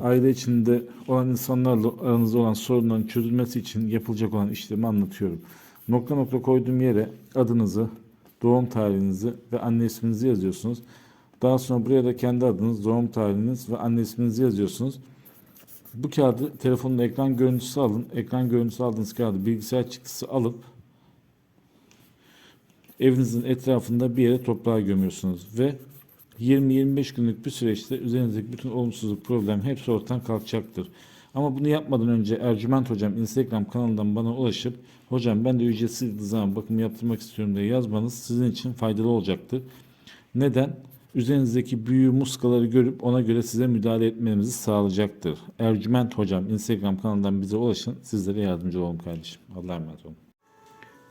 aile içinde olan insanlarla aranızda olan sorunların çözülmesi için yapılacak olan işlemi anlatıyorum. Nokta nokta koyduğum yere adınızı, doğum tarihinizi ve anne isminizi yazıyorsunuz. Daha sonra buraya da kendi adınız, doğum tarihiniz ve anne isminizi yazıyorsunuz. Bu kağıdı telefonun ekran görüntüsü alın. Ekran görüntüsü aldığınız kağıdı bilgisayar çıktısı alıp evinizin etrafında bir yere toprağa gömüyorsunuz ve 20-25 günlük bir süreçte üzerinizdeki bütün olumsuzluk, problem hepsi ortadan kalkacaktır. Ama bunu yapmadan önce Ercüment Hocam Instagram kanalından bana ulaşıp hocam ben de ücretsiz zaman bakım yaptırmak istiyorum diye yazmanız sizin için faydalı olacaktır. Neden? Üzerinizdeki büyü muskaları görüp ona göre size müdahale etmemizi sağlayacaktır. Ercüment Hocam Instagram kanalından bize ulaşın. Sizlere yardımcı olalım kardeşim. Allah'a emanet olun.